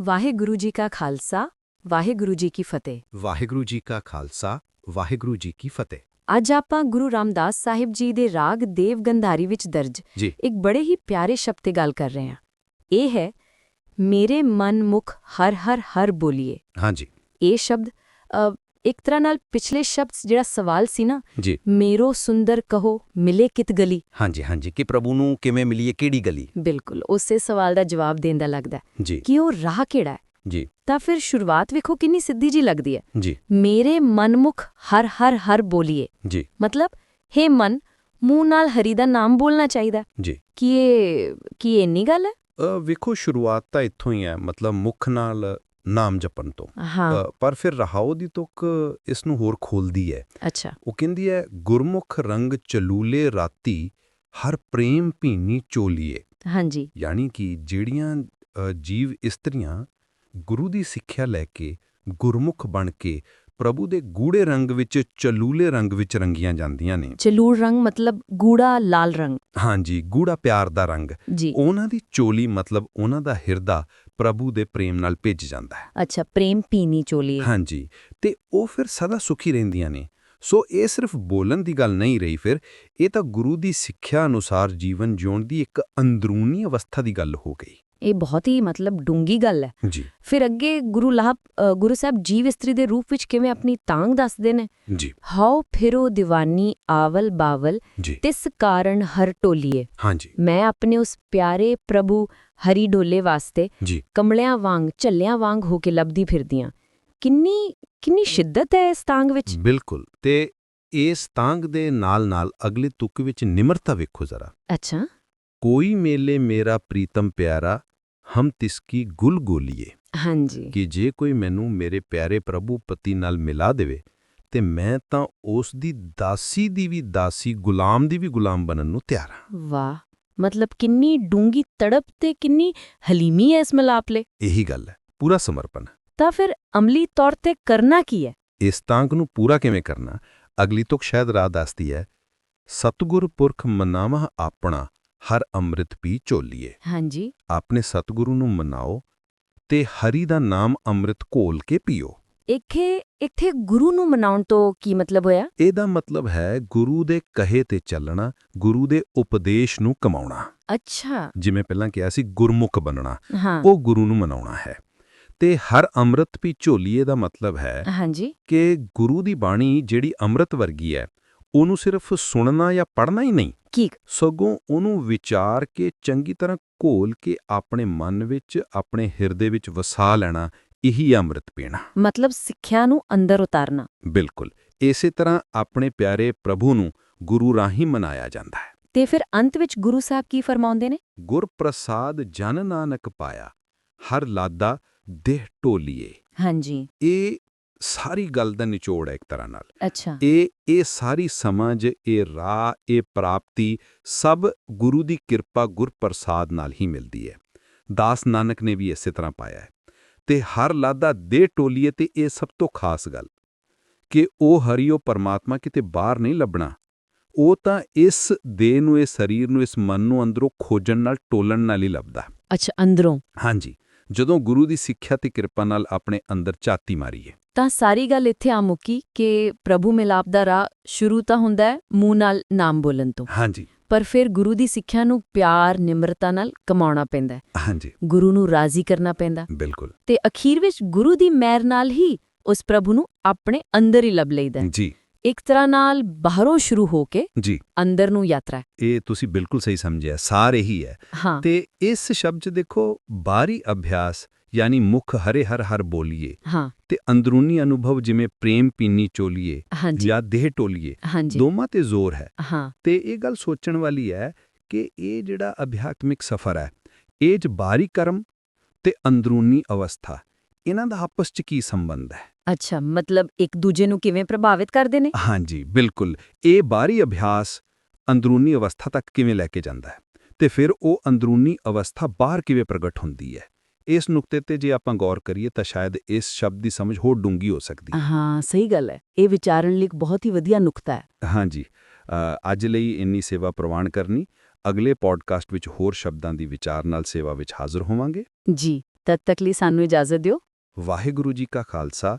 ਵਾਹਿਗੁਰੂ ਜੀ ਕਾ ਖਾਲਸਾ ਵਾਹਿਗੁਰੂ ਜੀ ਕੀ ਫਤਿਹ। ਵਾਹਿਗੁਰੂ ਜੀ ਕਾ ਖਾਲਸਾ ਵਾਹਿਗੁਰੂ ਜੀ ਕੀ ਫਤਿਹ। ਅੱਜ ਆਪਾਂ ਗੁਰੂ ਰਾਮਦਾਸ ਸਾਹਿਬ ਜੀ ਦੇ ਰਾਗ ਦੇਵ ਗੰਧਾਰੀ ਵਿੱਚ ਦਰਜ ਇੱਕ ਬੜੇ ਹੀ ਪਿਆਰੇ ਸ਼ਬਦ ਤੇ ਗੱਲ ਕਰ ਰਹੇ ਹਾਂ। ਇਹ ਹੈ ਮੇਰੇ ਮਨ ਮੁਖ ਹਰ ਹਰ ਹਰ ਬੋਲੀਏ। ਹਾਂਜੀ। ਇਹ ਸ਼ਬਦ ਇੱਕ ਤਰ੍ਹਾਂ ਨਾਲ ਪਿਛਲੇ ਸ਼ਬਦ ਜਿਹੜਾ ਸਵਾਲ ਸੀ ਨਾ ਮੇਰੋ ਸੁੰਦਰ ਕਹੋ ਮਿਲੇ ਕਿਤ ਗਲੀ? ਹਾਂਜੀ ਹਾਂਜੀ ਕਿ ਪ੍ਰਭੂ ਨੂੰ ਕਿਵੇਂ ਮਿਲੀਏ ਕਿਹੜੀ ਗਲੀ? ਬਿਲਕੁਲ ਉਸੇ ਸਵਾਲ ਦਾ ਜਵਾਬ ਦੇਣ ਦਾ ਲੱਗਦਾ ਕਿ ਉਹ ਰਾਹ ਕਿਹੜਾ ਹੈ? ਜੀ। ਤਾਂ ਫਿਰ ਸ਼ੁਰੂਆਤ ਵੇਖੋ ਕਿੰਨੀ ਸਿੱਧੀ ਜੀ ਲੱਗਦੀ ਹੈ। ਜੀ। ਮੇਰੇ ਮਨਮੁਖ ਹਰ ਹਰ ਹਰ ਬੋਲੀਏ। ਜੀ। ਮਤਲਬ ਹੇ ਮਨ ਮੂੰਹ ਨਾਲ ਹਰੀ ਦਾ ਨਾਮ ਬੋਲਣਾ ਚਾਹੀਦਾ ਜੀ। ਕੀ ਇਹ ਕੀ ਇੰਨੀ ਗੱਲ ਹੈ? ਵੇਖੋ ਸ਼ੁਰੂਆਤ ਤਾਂ ਇੱਥੋਂ ਹੀ ਹੈ। ਮਤਲਬ ਮੁਖ ਨਾਲ ਨਾਮ ਜਪਣ ਤੋਂ। ਪਰ ਫਿਰ ਰਹਾਉ ਦੀ ਤੁਕ ਇਸ ਨੂੰ ਹੋਰ ਖੋਲਦੀ ਹੈ। ਅੱਛਾ। ਉਹ ਕਹਿੰਦੀ ਹੈ ਗੁਰਮੁਖ ਰੰਗ ਚਲੂਲੇ ਰਾਤੀ ਹਰ ਪ੍ਰੇਮ ਭੀਨੀ ਚੋਲੀਏ। ਹਾਂਜੀ। ਯਾਨੀ ਕਿ ਜਿਹੜੀਆਂ ਜੀਵ ਇਸਤਰੀਆਂ ਗੁਰੂ ਦੀ ਸਿੱਖਿਆ ਲੈ ਕੇ ਗੁਰਮੁਖ ਬਣ ਕੇ ਪ੍ਰਭੂ ਦੇ ਗੂੜੇ ਰੰਗ ਵਿੱਚ ਚਲੂਲੇ ਰੰਗ ਵਿੱਚ ਰੰਗੀਆਂ ਜਾਂਦੀਆਂ ਨੇ। ਚਲੂਰ ਰੰਗ ਮਤਲਬ ਗੂੜਾ ਲਾਲ ਰੰਗ। ਹਾਂਜੀ ਗੂੜਾ ਪਿਆਰ ਦਾ ਰੰਗ। ਉਹਨਾਂ ਦੀ ਚੋਲੀ ਮਤਲਬ ਉਹਨਾਂ ਦਾ ਹਿਰਦਾ ਪ੍ਰਭੂ ਦੇ ਪ੍ਰੇਮ ਨਾਲ ਭਿੱਜ ਜਾਂਦਾ ਹੈ। ਅੱਛਾ ਪ੍ਰੇਮ ਪੀਨੀ ਚੋਲੀ ਹਾਂਜੀ ਤੇ ਉਹ ਫਿਰ ਸਦਾ ਸੁਖੀ ਰਹਿੰਦੀਆਂ ਨੇ। ਸੋ ਇਹ ਸਿਰਫ ਬੋਲਣ ਦੀ ਗੱਲ ਨਹੀਂ ਰਹੀ ਫਿਰ ਇਹ ਤਾਂ ਗੁਰੂ ਦੀ ਸਿੱਖਿਆ ਅਨੁਸਾਰ ਜੀਵਨ ਜਿਉਣ ਦੀ ਇੱਕ ਅੰਦਰੂਨੀ ਅਵਸਥਾ ਦੀ ਗੱਲ ਹੋ ਗਈ। ਇਹ ਬਹੁਤ ਹੀ ਮਤਲਬ ਡੂੰਗੀ ਗੱਲ ਹੈ। ਜੀ। ਫਿਰ ਅੱਗੇ ਗੁਰੂ ਅ, ਗੁਰੂ ਸਾਹਿਬ ਜੀਵ ਇਸਤਰੀ ਦੇ ਰੂਪ ਵਿੱਚ ਕਿਵੇਂ ਆਪਣੀ ਤਾਂਗ ਦੱਸਦੇ ਨੇ? ਜੀ। ਹਾਉ ਫਿਰੋ ਦੀਵਾਨੀ ਆਵਲ ਬਾਵਲ ਤਿਸ ਕਾਰਨ ਹਰ ਟੋਲੀਏ। ਹਾਂਜੀ ਮੈਂ ਆਪਣੇ ਉਸ ਪਿਆਰੇ ਪ੍ਰਭੂ ਹਰੀ ਡੋਲੇ ਵਾਸਤੇ ਕਮਲਿਆਂ ਵਾਂਗ ਝੱਲਿਆਂ ਵਾਂਗ ਹੋ ਕੇ ਲੱਭਦੀ ਫਿਰਦੀਆਂ। ਕਿੰਨੀ ਕਿੰਨੀ ਸ਼ਿੱਦਤ ਹੈ ਇਸ ਤਾਂਗ ਵਿੱਚ? ਬਿਲਕੁਲ। ਤੇ ਇਸ ਤਾਂਗ ਦੇ ਨਾਲ-ਨਾਲ ਅਗਲੇ ਤੁਕ ਵਿੱਚ ਨਿਮਰਤਾ ਵੇਖੋ ਜ਼ਰਾ। ਅੱਛਾ। ਕੋਈ ਮੇਲੇ ਮੇਰਾ ਪ੍ਰੀਤਮ ਪਿਆਰਾ ਹਮ ਤਿਸਕੀ ਗੁਲ ਗੋਲੀਏ ਹਾਂਜੀ ਕਿ ਜੇ ਕੋਈ ਮੈਨੂੰ ਮੇਰੇ ਪਿਆਰੇ ਪ੍ਰਭੂ ਪਤੀ ਨਾਲ ਮਿਲਾ ਦੇਵੇ ਤੇ ਮੈਂ ਤਾਂ ਉਸ ਦੀ ਦਾਸੀ ਦੀ ਵੀ ਦਾਸੀ ਗੁਲਾਮ ਦੀ ਵੀ ਗੁਲਾਮ ਬਣਨ ਨੂੰ ਤਿਆਰ ਹਾਂ ਵਾਹ ਮਤਲਬ ਕਿੰਨੀ ਡੂੰਗੀ ਤੜਪ ਤੇ ਕਿੰਨੀ ਹਲੀਮੀ ਹੈ ਇਸ ਮਲਾਪਲੇ ਇਹੀ ਗੱਲ ਹੈ ਪੂਰਾ ਸਮਰਪਣ ਤਾਂ ਫਿਰ ਅਮਲੀ ਤੌਰ ਤੇ ਕਰਨਾ ਕੀ ਹੈ ਇਸ ਤਾਂਗ ਨੂੰ ਪੂਰਾ ਕਿਵੇਂ ਕਰਨਾ ਅਗਲੀ ਤੁਕ ਸ਼ਾਇਦ ਰਾਹ ਦੱਸਦੀ ਹੈ ਸਤਿਗੁਰ ਪੁਰਖ ਮਨਾਵਾ ਆਪਣਾ ਹਰ ਅੰਮ੍ਰਿਤ ਪੀ ਝੋਲੀਏ। ਹਾਂਜੀ। ਆਪਣੇ ਸਤਿਗੁਰੂ ਨੂੰ ਮਨਾਓ ਤੇ ਹਰੀ ਦਾ ਨਾਮ ਅੰਮ੍ਰਿਤ ਘੋਲ ਕੇ ਪੀਓ। ਇੱਥੇ ਇੱਥੇ ਗੁਰੂ ਨੂੰ ਮਨਾਉਣ ਤੋਂ ਕੀ ਮਤਲਬ ਹੋਇਆ? ਇਹਦਾ ਮਤਲਬ ਹੈ ਗੁਰੂ ਦੇ ਕਹੇ ਤੇ ਚੱਲਣਾ ਗੁਰੂ ਦੇ ਉਪਦੇਸ਼ ਨੂੰ ਕਮਾਉਣਾ। ਅੱਛਾ। ਜਿਵੇਂ ਪਹਿਲਾਂ ਕਿਹਾ ਸੀ ਗੁਰਮੁਖ ਬਣਨਾ। ਉਹ ਗੁਰੂ ਨੂੰ ਮਨਾਉਣਾ ਹੈ। ਤੇ ਹਰ ਅੰਮ੍ਰਿਤ ਪੀ ਝੋਲੀਏ ਦਾ ਮਤਲਬ ਹੈ ਹਾਂਜੀ। ਕਿ ਗੁਰੂ ਦੀ ਬਾਣੀ ਜਿਹੜੀ ਅੰਮ੍ਰਿਤ ਵਰਗੀ ਹੈ ਉਹਨੂੰ ਸਿਰਫ ਸੁਣਨਾ ਜਾਂ ਪੜ੍ਹਨਾ ਹੀ ਨਹੀਂ। ਕੀ ਸਗੋਂ ਉਹਨੂੰ ਵਿਚਾਰ ਕੇ ਚੰਗੀ ਤਰ੍ਹਾਂ ਘੋਲ ਕੇ ਆਪਣੇ ਮਨ ਵਿੱਚ ਆਪਣੇ ਹਿਰਦੇ ਵਿੱਚ ਵਸਾ ਲੈਣਾ ਇਹੀ ਅੰਮ੍ਰਿਤ ਪੀਣਾ। ਮਤਲਬ ਸਿੱਖਿਆ ਨੂੰ ਅੰਦਰ ਉਤਾਰਨਾ। ਬਿਲਕੁਲ। ਇਸੇ ਤਰ੍ਹਾਂ ਆਪਣੇ ਪਿਆਰੇ ਪ੍ਰਭੂ ਨੂੰ ਗੁਰੂ ਰਾਹੀਂ ਮਨਾਇਆ ਜਾਂਦਾ ਹੈ। ਤੇ ਫਿਰ ਅੰਤ ਵਿੱਚ ਗੁਰੂ ਸਾਹਿਬ ਕੀ ਫਰਮਾਉਂਦੇ ਨੇ? ਗੁਰ ਪ੍ਰਸਾਦ ਜਨ ਨਾਨਕ ਪਾਇਆ ਹਰ ਲਾਦਾ ਦੇਹ ਢੋਲੀਏ। ਹਾਂਜੀ। ਇਹ ਸਾਰੀ ਗੱਲ ਦਾ ਨਿਚੋੜ ਹੈ ਇੱਕ ਤਰ੍ਹਾਂ ਨਾਲ। ਅੱਛਾ। ਇਹ ਇਹ ਸਾਰੀ ਸਮਝ ਇਹ ਰਾਹ ਇਹ ਪ੍ਰਾਪਤੀ ਸਭ ਗੁਰੂ ਦੀ ਕਿਰਪਾ ਗੁਰ ਪ੍ਰਸਾਦ ਨਾਲ ਹੀ ਮਿਲਦੀ ਹੈ। ਦਾਸ ਨਾਨਕ ਨੇ ਵੀ ਇਸੇ ਤਰ੍ਹਾਂ ਪਾਇਆ ਹੈ। ਤੇ ਹਰ ਲਾਦਾ ਦੇ ਟੋਲੀਏ ਤੇ ਇਹ ਸਭ ਤੋਂ ਖਾਸ ਗੱਲ। ਕਿ ਉਹ ਹਰੀਓ ਪਰਮਾਤਮਾ ਕਿਤੇ ਬਾਹਰ ਨਹੀਂ ਲੱਭਣਾ। ਉਹ ਤਾਂ ਇਸ ਦੇਹ ਨੂੰ ਇਸ ਸਰੀਰ ਨੂੰ ਇਸ ਮਨ ਨੂੰ ਅੰਦਰੋਂ ਖੋਜਣ ਨਾਲ ਟੋਲਣ ਨਾਲ ਹੀ ਲੱਭਦਾ। ਅੱਛਾ ਅੰਦਰੋਂ? ਹਾਂਜੀ। ਜਦੋਂ ਗੁਰੂ ਦੀ ਸਿੱਖਿਆ ਤੇ ਕਿਰਪਾ ਨਾਲ ਆਪਣੇ ਅੰਦਰ ਝਾਤੀ ਮਾਰੀਏ। ਤਾਂ ਸਾਰੀ ਗੱਲ ਇੱਥੇ ਆ ਮੁੱਕੀ ਕਿ ਪ੍ਰਭੂ ਮਿਲਾਪ ਦਾ ਰਾਹ ਸ਼ੁਰੂ ਤਾਂ ਹੁੰਦਾ ਹੈ ਮੂੰਹ ਨਾਲ ਨਾਮ ਬੋਲਣ ਤੋਂ। ਹਾਂਜੀ। ਪਰ ਫਿਰ ਗੁਰੂ ਦੀ ਸਿੱਖਿਆ ਨੂੰ ਪਿਆਰ ਨਿਮਰਤਾ ਨਾਲ ਕਮਾਉਣਾ ਪੈਂਦਾ ਹੈ। ਹਾਂਜੀ। ਗੁਰੂ ਨੂੰ ਰਾਜ਼ੀ ਕਰਨਾ ਪੈਂਦਾ ਬਿਲਕੁਲ। ਤੇ ਅਖੀਰ ਵਿੱਚ ਗੁਰੂ ਦੀ ਮਿਹਰ ਨਾਲ ਹੀ ਉਸ ਪ੍ਰਭੂ ਨੂੰ ਆਪਣੇ ਅੰਦਰ ਹੀ ਲੱਭ ਲਈਦਾ। ਜੀ। ਇੱਕ ਤਰ੍ਹਾਂ ਨਾਲ ਬਾਹਰੋਂ ਸ਼ੁਰੂ ਹੋ ਕੇ ਜੀ। ਅੰਦਰ ਨੂੰ ਯਾਤਰਾ। ਇਹ ਤੁਸੀਂ ਬਿਲਕੁਲ ਸਹੀ ਸਮਝਿਆ ਸਾਰ ਇਹੀ ਹੈ। ਤੇ ਇਸ ਸ਼ਬਦ ਦੇਖੋ ਬਾਹਰੀ ਅਭਿਆਸ ਯਾਨੀ ਮੁਖ ਹਰੇ ਹਰ ਹਰ ਬੋਲੀਏ ਹਾਂ। ਤੇ ਅੰਦਰੂਨੀ ਅਨੁਭਵ ਜਿਵੇਂ ਪ੍ਰੇਮ ਪੀਨੀ ਚੋਲੀਏ ਜਾਂ ਦੇਹ ਟੋਲੀਏ ਦੋਵਾਂ ਤੇ ਜ਼ੋਰ ਹੈ। ਹਾਂ। ਤੇ ਇਹ ਗੱਲ ਸੋਚਣ ਵਾਲੀ ਹੈ ਕਿ ਇਹ ਜਿਹੜਾ ਅਧਿਆਤਮਿਕ ਸਫ਼ਰ ਹੈ ਇਹ 'ਚ ਬਾਹਰੀ ਕਰਮ ਤੇ ਅੰਦਰੂਨੀ ਅਵਸਥਾ ਇਹਨਾਂ ਦਾ ਆਪਸ 'ਚ ਕੀ ਸੰਬੰਧ ਹੈ? ਅੱਛਾ ਮਤਲਬ ਇੱਕ ਦੂਜੇ ਨੂੰ ਕਿਵੇਂ ਪ੍ਰਭਾਵਿਤ ਕਰਦੇ ਨੇ? ਹਾਂਜੀ ਬਿਲਕੁਲ। ਇਹ ਬਾਹਰੀ ਅਭਿਆਸ ਅੰਦਰੂਨੀ ਅਵਸਥਾ ਤੱਕ ਕਿਵੇਂ ਲੈ ਕੇ ਜਾਂਦਾ ਹੈ? ਤੇ ਫਿਰ ਉਹ ਅੰਦਰੂਨੀ ਅਵਸਥਾ ਬਾਹਰ ਕਿਵੇਂ ਪ੍ਰਗਟ ਹੁੰਦੀ ਹੈ? ਇਸ ਨੁਕਤੇ ਤੇ ਜੇ ਆਪਾਂ ਗੌਰ ਕਰੀਏ ਤਾਂ ਸ਼ਾਇਦ ਇਸ ਸ਼ਬਦ ਦੀ ਸਮਝ ਹੋਰ ਡੂੰਗੀ ਹੋ ਸਕਦੀ ਹੈ। ਹਾਂ ਸਹੀ ਗੱਲ ਹੈ। ਇਹ ਵਿਚਾਰਨ ਲਈ ਇੱਕ ਬਹੁਤ ਹੀ ਵਧੀਆ ਨੁਕਤਾ ਹੈ। ਹਾਂਜੀ। ਅੱਜ ਲਈ ਇੰਨੀ ਸੇਵਾ ਪ੍ਰਵਾਨ ਕਰਨੀ। ਅਗਲੇ ਪੋਡਕਾਸਟ ਵਿੱਚ ਹੋਰ ਸ਼ਬਦਾਂ ਦੀ ਵਿਚਾਰ ਨਾਲ ਸੇਵਾ ਵਿੱਚ ਹਾਜ਼ਰ ਹੋਵਾਂਗੇ। ਜੀ ਤਦ ਤੱਕ ਲਈ ਸਾਨੂੰ ਇਜਾਜ਼ਤ ਦਿਓ। ਵਾਹਿਗੁਰੂ ਜੀ ਕਾ ਖਾਲਸਾ।